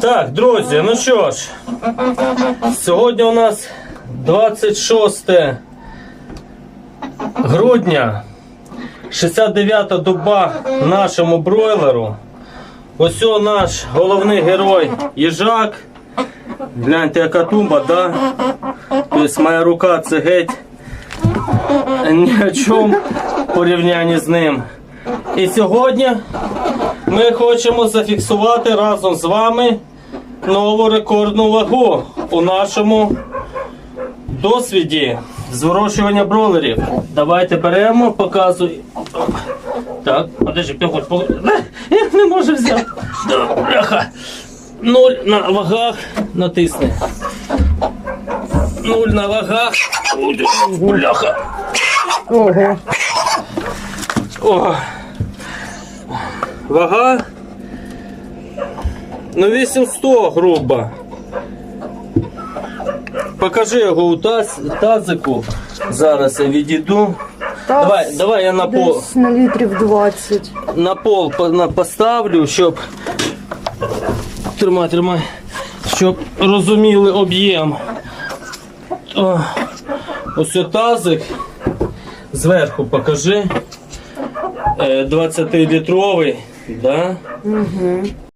Так, друзі, ну що ж, сьогодні у нас 26 грудня, 69-та доба нашому бройлеру. Ось наш головний герой їжак. Гляньте, яка тумба, да? Тобто моя рука це геть ні о чому порівнянні з ним. І сьогодні ми хочемо зафіксувати разом з вами нову рекордну вагу у нашому досвіді з вирощування бролерів. Давайте беремо, показуй. Так, подожди, пігуль, погуль. Я не можу взяти. Бляха. Нуль на вагах натисни. Нуль на вагах. Бляха. Ого. О. Вага. Ну 800 грубо. Покажи його у таз, тазику. Зараз я відійду. Та Давай, давай я на пол, Десь на літрів 20. на пол поставлю, щоб. Тримай, тримай. Щоб розуміли об'єм. Ось тазик. Зверху покажи. Е, 20-літровий. Да?